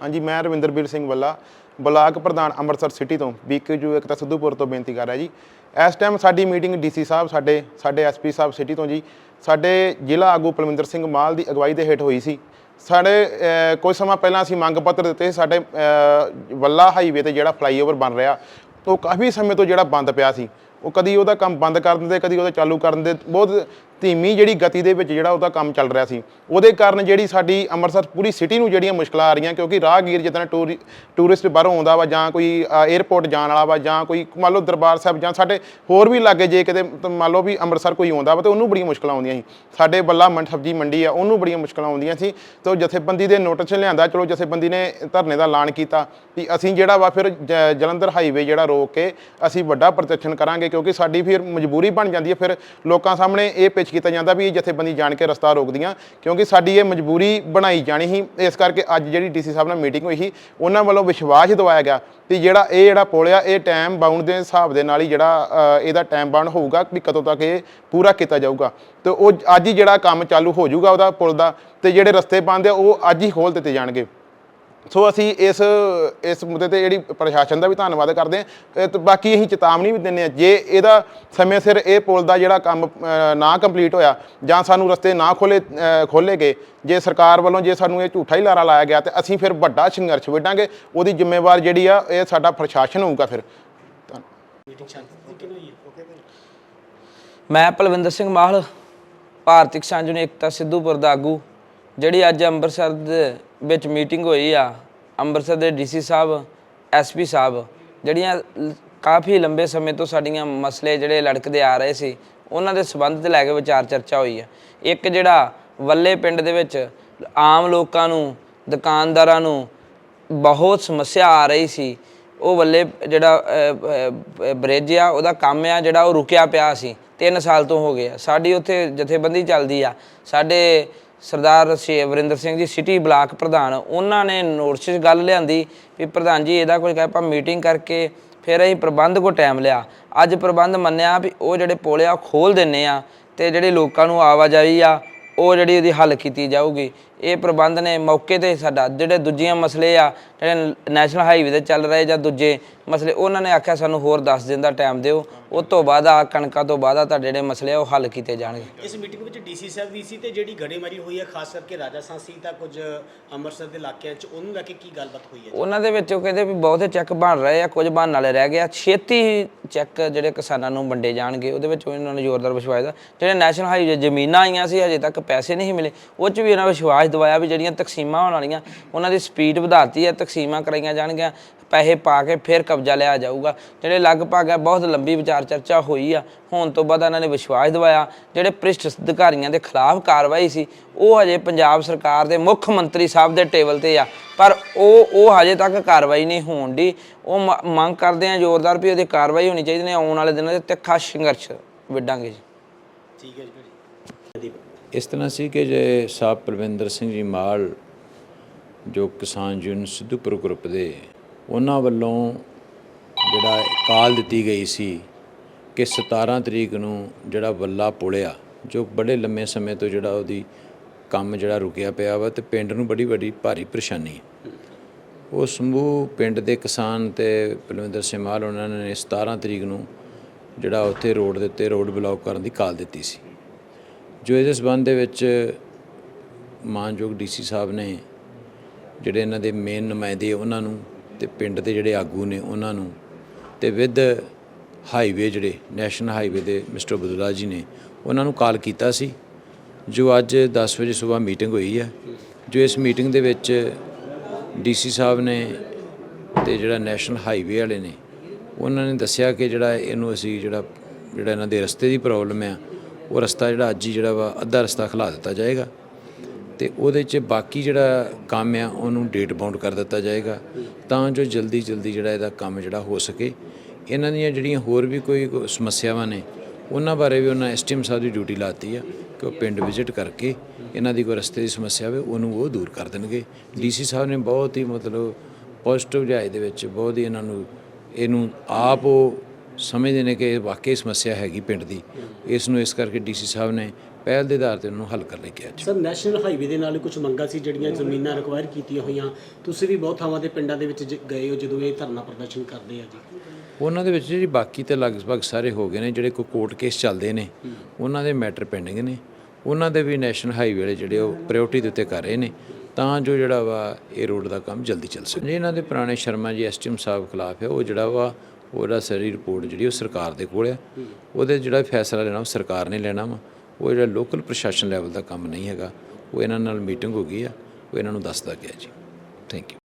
ਹਾਂਜੀ, ਮੈਂ ਰਵਿੰਦਰਬੀਰ ਸਿੰਘ ਵੱਲਾ, ਬਲਾਕ ਪ੍ਰਧਾਨ ਅੰਮ੍ਰਿਤਸਰ ਸਿਟੀ ਤੋਂ ਬੀਕੇਯੂ ਇੱਕ ਤਾਂ ਸਿੱਧੂਪੁਰ ਤੋਂ ਬੇਨਤੀ ਕਰ ਰਿਹਾ ਜੀ। ਇਸ ਟਾਈਮ ਸਾਡੀ ਮੀਟਿੰਗ ਡੀਸੀ ਸਾਹਿਬ, ਸਾਡੇ ਸਾਡੇ ਐਸਪੀ ਸਾਹਿਬ ਸਿਟੀ ਤੋਂ ਜੀ। ਸਾਡੇ ਜ਼ਿਲ੍ਹਾ ਆਗੂ ਪਲਵਿੰਦਰ ਸਿੰਘ ਮਾਲ ਦੀ ਅਗਵਾਈ ਦੇ ਹੇਠ ਹੋਈ ਸੀ। ਸਾਡੇ ਕੁਝ ਸਮਾਂ ਪਹਿਲਾਂ ਅਸੀਂ ਮੰਗ ਪੱਤਰ ਦਿੱਤੇ ਸੀ। ਸਾਡੇ ਵੱਲਾ ਹਾਈਵੇ ਤੇ ਜਿਹੜਾ ਫਲਾਈਓਵਰ ਬਣ ਰਿਹਾ, ਉਹ ਕਾਫੀ ਸਮੇਂ ਤੋਂ ਜਿਹੜਾ ਬੰਦ ਪਿਆ ਸੀ। ਉਹ ਕਦੀ ਉਹਦਾ ਕੰਮ ਬੰਦ ਕਰ ਦਿੰਦੇ, ਕਦੀ ਉਹਦਾ ਚਾਲੂ ਕਰਨ ਦੇ ਬਹੁਤ ਧੀਮੀ ਜਿਹੜੀ ਗਤੀ ਦੇ ਵਿੱਚ ਜਿਹੜਾ ਉਹਦਾ ਕੰਮ ਚੱਲ ਰਿਹਾ ਸੀ। ਉਹਦੇ ਕਾਰਨ ਜਿਹੜੀ ਸਾਡੀ ਅੰਮ੍ਰਿਤਸਰ ਪੂਰੀ ਸਿਟੀ ਨੂੰ ਜਿਹੜੀਆਂ ਮੁਸ਼ਕਲਾਂ ਆ ਰਹੀਆਂ, ਕਿਉਂਕਿ ਰਾਹਗੀਰ ਜਿੱਦਾਂ ਟੂਰੀ ਟੂਰਿਸਟ ਬਾਹਰੋਂ ਆਉਂਦਾ ਵਾ ਜਾਂ ਕੋਈ 에ਅਰਪੋਰਟ ਜਾਣ ਵਾਲਾ ਵਾ ਜਾਂ ਕੋਈ, ਮੰਨ ਲਓ ਦਰਬਾਰ ਸਾਹਿਬ ਜਾਂ ਸਾਡੇ ਹੋਰ ਵੀ ਲਾਗੇ ਜੇ ਕਿਤੇ ਮੰਨ ਲਓ ਵੀ ਅੰਮ੍ਰਿਤਸਰ ਕੋਈ ਆਉਂਦਾ ਵਾ ਤੇ ਉਹਨੂੰ ਬੜੀਆਂ ਮੁਸ਼ਕਲਾਂ ਆਉਂਦੀਆਂ ਸੀ। ਸਾਡੇ ਬੱਲਾ ਮੰਡ ਸਬਜੀ ਮੰਡੀ ਆ, ਉਹਨੂੰ ਬੜੀਆਂ ਮੁਸ਼ਕਲਾਂ ਆਉਂਦੀਆਂ ਸੀ। ਤੇ ਜਥੇਬੰਦੀ ਦੇ ਨੋਟਿਸ ਲਿਆਂਦਾ, ਚਲੋ ਜਥੇਬੰਦੀ ਨੇ ਧਰਨੇ ਦਾ ਐਲਾਨ ਕੀਤਾ ਵੀ ਅਸੀਂ ਜਿਹੜਾ ਵਾ ਫਿਰ ਜ- ਜਲੰਧਰ ਹਾਈਵੇ ਜਿਹੜਾ ਰੋਕ ਕੇ ਅਸੀਂ ਵੱਡਾ ਪ੍ਰਦਰਸ਼ਨ ਕਰਾਂਗੇ ਕਿਉਂਕਿ ਸਾਡੀ ਫਿਰ ਮਜਬੂਰੀ ਬਣ ਜਾਂਦੀ ਹੈ, ਫਿਰ ਲੋਕਾਂ ਸਾਹਮਣੇ ਇਹ ਪੇਸ਼ ਕੀਤਾ ਜਾਂਦਾ ਵੀ ਇਹ ਜਥੇਬੰਦੀ ਜਾਣ ਕੇ ਰਸਤਾ ਰੋਕਦੀਆਂ, ਕਿਉਂਕਿ ਸਾਡੀ ਇਹ ਮਜਬੂਰੀ ਬਣਾਈ ਜਾਣੀ ਸੀ। ਇਸ ਕਰਕੇ ਅੱਜ ਜਿਹੜੀ ਡੀਸੀ ਸਾਹਿਬ ਨਾਲ ਮੀਟਿੰਗ ਹੋਈ ਸੀ, ਉਹਨਾਂ ਵੱਲੋਂ ਵਿਸ਼ਵਾਸ ਦਿਵਾਇਆ ਗਿਆ ਵੀ ਜਿਹੜਾ ਇਹ ਜਿਹੜਾ ਪੁਲ ਆ, ਇਹ ਟਾਈਮ ਬਾਉਂਡ ਦੇ ਹਿਸਾਬ ਦੇ ਨਾਲ ਹੀ ਜਿਹੜਾ ਇਹਦਾ ਟਾਈਮ ਬਾਉਂਡ ਹੋਊਗਾ ਵੀ ਕਦੋਂ ਤੱਕ ਇਹ ਪੂਰਾ ਕੀਤਾ ਜਾਊਗਾ। ਤੇ ਉਹ ਅੱਜ ਹੀ ਜਿਹੜਾ ਕੰਮ ਚਾਲੂ ਹੋ ਜਾਊਗਾ ਉਹਦਾ ਪੁਲ ਦਾ, ਤੇ ਜਿਹੜੇ ਰਸਤੇ ਬੰਦ ਆ, ਉਹ ਅੱਜ ਹੀ ਖੋਲ ਦਿੱਤੇ ਜਾਣਗੇ। ਸੋ ਅਸੀਂ ਇਸ ਇਸ ਮੁੱਦੇ ਤੇ ਜਿਹੜੀ ਪ੍ਰਸ਼ਾਸਨ ਦਾ ਵੀ ਧੰਨਵਾਦ ਕਰਦੇ ਹਾਂ। ਤੇ ਬਾਕੀ ਅਸੀਂ ਚੇਤਾਵਨੀ ਵੀ ਦਿੰਦੇ ਹਾਂ, ਜੇ ਇਹਦਾ ਸਮੇਂ ਸਿਰ ਇਹ ਪੁਲ ਦਾ ਜਿਹੜਾ ਕੰਮ ਨਾ ਕੰਪਲੀਟ ਹੋਇਆ ਜਾਂ ਸਾਨੂੰ ਰਸਤੇ ਨਾ ਖੋਲੇ ਖੋਲੇ ਗਏ, ਜੇ ਸਰਕਾਰ ਵੱਲੋਂ ਜੇ ਸਾਨੂੰ ਇਹ ਝੂਠਾ ਹੀ ਲਾਰਾ ਲਾਇਆ ਗਿਆ ਤੇ ਅਸੀਂ ਫਿਰ ਵੱਡਾ ਸੰਘਰਸ਼ ਵਿੱਢਾਂਗੇ, ਉਹਦੀ ਜ਼ਿੰਮੇਵਾਰ ਜਿਹੜੀ ਆ, ਇਹ ਸਾਡਾ ਪ੍ਰਸ਼ਾਸਨ ਹੋਊਗਾ ਫਿਰ। ਮੀਟਿੰਗ ਮੈਂ ਪਲਵਿੰਦਰ ਸਿੰਘ ਮਾਹਲ, ਭਾਰਤੀ ਕਿਸਾਨ ਯੂਨੀਅਨ ਏਕਤਾ ਸਿੱਧੂਪੁਰ ਦਾ ਆਗੂ। ਜਿਹੜੀ ਅੱਜ ਅੰਮ੍ਰਿਤਸਰ ਦੇ ਵਿੱਚ ਮੀਟਿੰਗ ਹੋਈ ਆ, ਅੰਮ੍ਰਿਤਸਰ ਦੇ ਡੀਸੀ ਸਾਹਿਬ ਐਸਪੀ ਸਾਹਿਬ, ਜਿਹੜੀਆਂ ਕਾਫੀ ਲੰਬੇ ਸਮੇਂ ਤੋਂ ਸਾਡੀਆਂ ਮਸਲੇ ਜਿਹੜੇ ਲੜਕਦੇ ਆ ਰਹੇ ਸੀ, ਉਹਨਾਂ ਦੇ ਸਬੰਧ ਤੇ ਲੈ ਕੇ ਵਿਚਾਰ ਚਰਚਾ ਹੋਈ ਆ। ਇੱਕ ਜਿਹੜਾ ਵੱਲੇ ਪਿੰਡ ਦੇ ਵਿੱਚ ਆਮ ਲੋਕਾਂ ਨੂੰ, ਦੁਕਾਨਦਾਰਾਂ ਨੂੰ ਬਹੁਤ ਸਮੱਸਿਆ ਆ ਰਹੀ ਸੀ, ਉਹ ਵੱਲੇ ਜਿਹੜਾ ਬ੍ਰਿਜ ਆ, ਉਹਦਾ ਕੰਮ ਆ ਜਿਹੜਾ ਉਹ ਰੁਕਿਆ ਪਿਆ ਸੀ। 3 ਸਾਲ ਤੋਂ ਹੋ ਗਿਆ ਸਾਡੀ ਉੱਥੇ ਜਥੇਬੰਦੀ ਚੱਲਦੀ ਆ। ਸਾਡੇ ਸਰਦਾਰ ਸ਼ੇ ਵਰਿੰਦਰ ਸਿੰਘ ਜੀ, ਸਿਟੀ ਬਲਾਕ ਪ੍ਰਧਾਨ, ਉਹਨਾਂ ਨੇ ਨੋਟਿਸ ਗੱਲ ਲਿਆਂਦੀ ਵੀ ਪ੍ਰਧਾਨ ਜੀ, ਇਹਦਾ ਕੋਈ ਆਪਾਂ ਮੀਟਿੰਗ ਕਰਕੇ ਫਿਰ ਅਸੀਂ ਪ੍ਰਬੰਧ ਕੋ ਟਾਈਮ ਲਿਆ। ਅੱਜ ਪ੍ਰਬੰਧ ਮੰਨਿਆ ਵੀ ਉਹ ਜਿਹੜੇ ਪੁਲ ਆ ਖੋਲ ਦਿੰਨੇ ਆ ਤੇ ਜਿਹੜੇ ਲੋਕਾਂ ਨੂੰ ਆਵਾਜਾਈ ਆ ਉਹ ਜਿਹੜੀ ਉਹਦੀ ਹੱਲ ਕੀਤੀ ਜਾਊਗੀ, ਇਹ ਪ੍ਰਬੰਧ ਨੇ ਮੌਕੇ ਤੇ ਸਾਡਾ, ਜਿਹੜੇ ਦੂਜੀਆਂ ਮਸਲੇ ਆ, ਜਿਹੜੇ ਨੈਸ਼ਨਲ ਹਾਈਵੇ ਤੇ ਚੱਲ ਰਹੇ ਜਾਂ ਦੂਜੇ ਮਸਲੇ, ਉਹਨਾਂ ਨੇ ਆਖਿਆ ਸਾਨੂੰ ਹੋਰ 10 ਦਿਨ ਦਾ ਟਾਈਮ ਦਿਓ। ਉਹ ਤੋਂ ਬਾਅਦ ਆ ਕਣਕਾਂ ਤੋਂ ਬਾਅਦ ਆ ਤੁਹਾਡੇ ਜਿਹੜੇ ਮਸਲੇ ਆ, ਉਹ ਹੱਲ ਕੀਤੇ ਜਾਣਗੇ। ਇਸ ਮੀਟਿੰਗ ਵਿੱਚ ਡੀਸੀ ਸਾਹਿਬ ਵੀ ਸੀ ਤੇ ਜਿਹੜੀ ਗੜੇਮਾਰੀ ਹੋਈ ਹੈ, ਖਾਸ ਕਰਕੇ ਰਾਜਾ ਸਾਂਸੀ ਤਾਂ ਕੁਝ ਅੰਮ੍ਰਿਤਸਰ ਦੇ ਇਲਾਕਿਆਂ 'ਚ, ਉਹਨੂੰ ਲੈ ਕੇ ਕੀ ਗੱਲਬਾਤ ਹੋਈ ਹੈ? ਉਹਨਾਂ ਦੇ ਵਿੱਚ ਉਹ ਕਹਿੰਦੇ ਵੀ ਬਹੁਤੇ ਚੈੱਕ ਬਣ ਰਹੇ ਆ, ਕੁਝ ਬਣਨ ਵਾਲੇ ਰਹਿ ਗਏ ਛੇਤੀ ਚੈੱਕ ਜਿਹੜੇ ਕਿਸਾਨਾਂ ਨੂੰ ਵੰਡੇ ਜਾਣਗੇ, ਉਹਦੇ ਵਿੱਚ ਉਹਨਾਂ ਨੂੰ ਜ਼ੋਰਦਾਰ ਵਿਸ਼ਵਾਸ ਦਾ ਜਿਹੜੇ ਨੈਸ਼ਨਲ ਹਾਈਵੇ ਜ਼ਮੀਨਾਂ ਆਈਆਂ ਸੀ, ਹਜੇ ਤੱਕ ਪੈਸੇ ਨਹੀਂ ਮਿਲੇ। ਉਹ 'ਚ ਵੀ ਉਹਨਾਂ ਵਿਸ਼ਵਾਸ ਦਵਾਇਆ ਵੀ ਜਿਹੜੀਆਂ ਤਕਸੀਮਾਂ ਹੋਣ ਵਾਲੀਆਂ, ਉਹਨਾਂ ਦੀ ਸਪੀਡ ਵਧਾਤੀ ਹੈ, ਤਕਸੀਮਾਂ ਕਰਾਈਆਂ ਜਾਣਗੀਆਂ। ਪੈਸੇ ਪਾ ਕੇ ਫਿਰ ਕਬਜ਼ਾ ਲਿਆ ਜਾਊਗਾ। ਜਿਹੜੇ ਲਗਭਗ ਹੈ ਬਹੁਤ ਲੰਬੀ ਵਿਚਾਰ ਚਰਚਾ ਹੋਈ ਆ। ਹੋਣ ਤੋਂ ਬਾਅਦ ਇਹਨਾਂ ਨੇ ਵਿਸ਼ਵਾਸ ਦਿਵਾਇਆ। ਜਿਹੜੇ ਭ੍ਰਿਸ਼ਟ ਅਧਿਕਾਰੀਆਂ ਦੇ ਖਿਲਾਫ ਕਾਰਵਾਈ ਸੀ ਉਹ ਹਜੇ ਪੰਜਾਬ ਸਰਕਾਰ ਦੇ ਮੁੱਖ ਮੰਤਰੀ ਸਾਹਿਬ ਦੇ ਟੇਬਲ ਤੇ ਆ। ਪਰ ਉਹ ਉਹ ਹਜੇ ਤੱਕ ਕਾਰਵਾਈ ਨਹੀਂ ਹੋਣ ਦੀ। ਉਹ ਮ- ਮੰਗ ਕਰਦੇ ਆ ਜ਼ੋਰਦਾਰ ਵੀ ਉਹਦੀ ਕਾਰਵਾਈ ਹੋਣੀ ਚਾਹੀਦੀ ਨੇ। ਆਉਣ ਵਾਲੇ ਦਿਨਾਂ 'ਚ ਤਿੱਖਾ ਸੰਘਰਸ਼ ਵਿੱਢਾਂਗੇ ਜੀ। ਠੀਕ ਹੈ ਜੀ ਇਸ ਤਰ੍ਹਾਂ ਸੀ ਕਿ ਜੇ ਸਾਹਿਬ ਪ੍ਰਵਿੰਦਰ ਸਿੰਘ ਜੀ ਮਾਲ ਜੋ ਕਿਸਾਨ ਯੂਨੀਅਨ ਸਿੱਧੂਪੁਰ ਗਰੁੱਪ ਦੇ ਉਹਨਾਂ ਵੱਲੋਂ ਜਿਹੜਾ ਕਾਲ ਦਿੱਤੀ ਗਈ ਸੀ ਕਿ 17 ਤਰੀਕ ਨੂੰ ਜਿਹੜਾ ਵੱਲਾ ਪੁਲਿਆ ਜੋ ਬੜੇ ਲੰਮੇ ਸਮੇਂ ਤੋਂ ਜਿਹੜਾ ਉਹਦੀ ਕੰਮ ਜਿਹੜਾ ਰੁਕਿਆ ਪਿਆ ਵਾ ਤੇ ਪਿੰਡ ਨੂੰ ਬੜੀ ਵੱਡੀ ਭਾਰੀ ਪਰੇਸ਼ਾਨੀ ਹੈ ਉਹ ਸਮੂਹ ਪਿੰਡ ਦੇ ਕਿਸਾਨ ਤੇ ਪਲਵਿੰਦਰ ਸਿੰਘ ਉਹਨਾਂ ਨੇ 17 ਤਰੀਕ ਨੂੰ ਜਿਹੜਾ ਉੱਥੇ ਰੋਡ ਦੇ ਉੱਤੇ ਰੋਡ ਬਲੌਕ ਕਰਨ ਦੀ ਕਾਲ ਦਿੱਤੀ ਸੀ। ਜੋ ਇਹਦੇ ਸਬੰਧ ਦੇ ਵਿੱਚ ਮਾਨਯੋਗ ਡੀਸੀ ਸਾਹਿਬ ਨੇ ਜਿਹੜੇ ਇਹਨਾਂ ਦੇ ਮੇਨ ਨੁਮਾਇੰਦੇ ਉਹਨਾਂ ਨੂੰ ਤੇ ਪਿੰਡ ਦੇ ਜਿਹੜੇ ਆਗੂ ਨੇ ਉਹਨਾਂ ਨੂੰ ਤੇ ਵਿਦ ਹਾਈਵੇ ਜਿਹੜੇ ਨੈਸ਼ਨਲ ਹਾਈਵੇ ਦੇ ਮਿਸਟਰ ਬਦੁਲਾ ਜੀ ਨੇ, ਉਹਨਾਂ ਨੂੰ ਕਾਲ ਕੀਤਾ ਸੀ, ਜੋ ਅੱਜ 10 ਵਜੇ ਸਵੇਰ ਮੀਟਿੰਗ ਹੋਈ ਹੈ, ਜੋ ਇਸ ਮੀਟਿੰਗ ਦੇ ਵਿੱਚ ਡੀਸੀ ਸਾਹਿਬ ਨੇ ਤੇ ਜਿਹੜਾ ਨੈਸ਼ਨਲ ਹਾਈਵੇ ਵਾਲੇ ਨੇ, ਉਹਨਾਂ ਨੇ ਦੱਸਿਆ ਕਿ ਜਿਹੜਾ ਇਹਨੂੰ ਅਸੀਂ ਜਿਹੜਾ ਜਿਹੜਾ ਇਹਨਾਂ ਦੇ ਰਸਤੇ ਦੀ ਪ੍ਰੋਬਲਮ ਆ, ਉਹ ਰਸਤਾ ਜਿਹੜਾ ਅੱਜ ਹੀ ਜਿਹੜਾ ਵਾ ਅੱਧਾ ਰਸਤਾ ਖਲਾ ਦਿੱਤਾ ਜਾਏਗਾ ਤੇ ਉਹਦੇ 'ਚ ਬਾਕੀ ਜਿਹੜਾ ਕੰਮ ਆ, ਉਹਨੂੰ ਡੇਟ ਬਾਉਂਡ ਕਰ ਦਿੱਤਾ ਜਾਏਗਾ ਤਾਂ ਜੋ ਜਲਦੀ ਜਲਦੀ ਜਿਹੜਾ ਇਹਦਾ ਕੰਮ ਜਿਹੜਾ ਹੋ ਸਕੇ। ਇਹਨਾਂ ਦੀਆਂ ਜਿਹੜੀਆਂ ਹੋਰ ਵੀ ਕੋਈ ਸਮੱਸਿਆਵਾਂ ਨੇ, ਉਹਨਾਂ ਬਾਰੇ ਵੀ ਉਹਨਾਂ ਐਸਟੀਐਮ ਸਾਹਿਬ ਦੀ ਡਿਊਟੀ ਲਾਤੀ ਆ ਕਿ ਉਹ ਪਿੰਡ ਵਿਜ਼ਿਟ ਕਰਕੇ ਇਹਨਾਂ ਦੀ ਕੋਈ ਰਸਤੇ ਦੀ ਸਮੱਸਿਆ ਹੋਵੇ, ਉਹਨੂੰ ਉਹ ਦੂਰ ਕਰ ਦੇਣਗੇ। ਡੀਸੀ ਸਾਹਿਬ ਨੇ ਬਹੁਤ ਹੀ ਮਤਲਬ ਪੋਜ਼ਿਟਿਵ ਜਾਇ ਦੇ ਵਿੱਚ ਬਹੁਤ ਹੀ ਇਹਨਾਂ ਨੂੰ, ਇਹਨੂੰ ਆਪ ਉਹ ਸਮਝਦੇ ਨੇ ਕਿ ਇਹ ਵਾਕਈ ਸਮੱਸਿਆ ਹੈਗੀ ਪਿੰਡ ਦੀ। ਇਸ ਨੂੰ ਇਸ ਕਰਕੇ ਡੀਸੀ ਸਾਹਿਬ ਨੇ ਪਹਿਲ ਦੇ ਆਧਾਰ ਤੇ ਉਹਨੂੰ ਹੱਲ ਕਰਨ ਲਈ ਕਿਹਾ ਜੀ। ਸਰ ਨੈਸ਼ਨਲ ਹਾਈਵੇ ਦੇ ਨਾਲ ਕੁਝ ਮੰਗਾਂ ਸੀ ਜਿਹੜੀਆਂ ਜ਼ਮੀਨਾਂ ਰਿਕਵਾਇਰ ਕੀਤੀਆਂ ਹੋਈਆਂ? ਤੁਸੀਂ ਵੀ ਬਹੁਤ ਥਾਵਾਂ ਤੇ ਪਿੰਡਾਂ ਦੇ ਵਿੱਚ ਜ- ਗਏ ਹੋ ਜਦੋਂ ਇਹ ਧਰਨਾ ਪ੍ਰਦਰਸ਼ਨ ਕਰਦੇ ਆ ਜੀ? ਉਹਨਾਂ ਦੇ ਵਿੱਚ ਜੀ ਬਾਕੀ ਤੇ ਲਗਭਗ ਸਾਰੇ ਹੋ ਗਏ ਨੇ ਜਿਹੜੇ ਕੋਈ ਕੋਰਟ ਕੇਸ ਚੱਲਦੇ ਨੇ ਉਹਨਾਂ ਦੇ ਮੈਟਰ ਪੈਂਡਿੰਗ ਨੇ। ਉਹਨਾਂ ਦੇ ਵੀ ਨੈਸ਼ਨਲ ਹਾਈਵੇ ਵਾਲੇ ਜਿਹੜੇ ਉਹ ਪ੍ਰਾਇੋਰਟੀ ਦੇ ਉੱਤੇ ਕਰ ਰਹੇ ਨੇ ਤਾਂ ਜੋ ਜਿਹੜਾ ਵਾ ਇਹ ਰੋਡ ਦਾ ਕੰਮ ਜਲਦੀ ਚੱਲ ਸਕੇ। ਇਹਨਾਂ ਦੇ ਪੁਰਾਣੇ ਸ਼ਰਮਾ ਜੀ ਐਸਟੀਐਮ ਸਾਹਿਬ ਖਿਲਾਫ ਹੈ ਉਹ ਜਿਹੜਾ ਵਾ ਉਹਦਾ ਸਾਰੀ ਰਿਪੋਰਟ ਜਿਹੜੀ ਉਹ ਸਰਕਾਰ ਦੇ ਕੋਲ ਆ। ਉਹਦੇ ਜਿਹੜਾ ਫੈਸਲਾ ਲੈਣਾ ਉਹ ਸਰਕਾਰ ਨੇ ਲੈਣਾ ਵਾ। ਉਹ ਜਿਹੜਾ ਲੋਕਲ ਪ੍ਰਸ਼ਾਸਨ ਲੈਵਲ ਦਾ ਕੰਮ ਨਹੀਂ ਹੈਗਾ, ਉਹ ਇਹਨਾਂ ਨਾਲ ਮੀਟਿੰਗ ਹੋ ਗਈ ਆ। ਉਹ ਇਹਨਾਂ ਨੂੰ ਦੱਸਦਾ ਗਿਆ ਜੀ। Thank you